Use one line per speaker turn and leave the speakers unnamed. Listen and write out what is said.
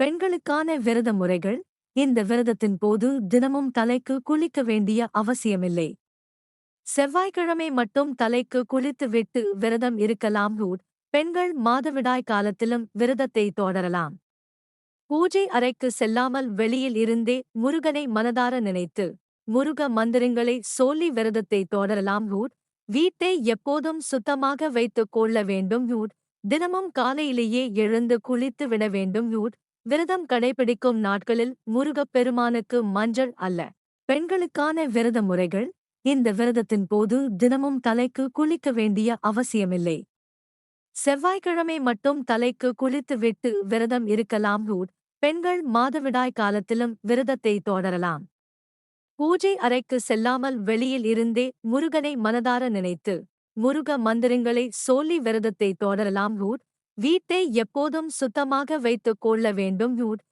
பெண்களுக்கான விரத முறைகள் இந்த விரதத்தின் போது தினமும் தலைக்கு குளிக்க வேண்டிய அவசியமில்லை. செவ்வாய்க்கிழமை மட்டும் தலைக்கு குளித்து விட்டு விரதம் இருக்கலாம் ரூட் பெண்கள் மாதவிடாய் காலத்திலும் விரதத்தை தொடரலாம். பூஜை அறைக்கு செல்லாமல் வெளியில் இருந்தே முருகனை மனதார நினைத்து முருக மந்திரங்களை சொல்லி விரதத்தை தொடரலாம் ரூட் வீட்டை எப்போதும் சுத்தமாக வைத்துக் கொள்ள வேண்டும் ரூட் தினமும் காலையிலேயே எழுந்து குளித்து விட வேண்டும் ரூட் விரதம் கடைபிடிக்கும் நாட்களில் முருகப் பெருமானுக்கு மஞ்சள் அல்ல. பெண்களுக்கான விரத முறைகள் இந்த விரதத்தின் போது தினமும் தலைக்கு குளிக்க வேண்டிய அவசியமில்லை. செவ்வாய்க்கிழமை மட்டும் தலைக்கு குளித்து விட்டு விரதம் இருக்கலாம் ரூட் பெண்கள் மாதவிடாய் காலத்திலும் விரதத்தை தொடரலாம். பூஜை அறைக்கு செல்லாமல் வெளியில் இருந்தே முருகனை மனதார நினைத்து முருக மந்திரங்களை சொல்லி விரதத்தை தொடரலாம் ரூட் வீட்டை எப்போதும் சுத்தமாக வைத்துக் கொள்ள வேண்டும் ரூட்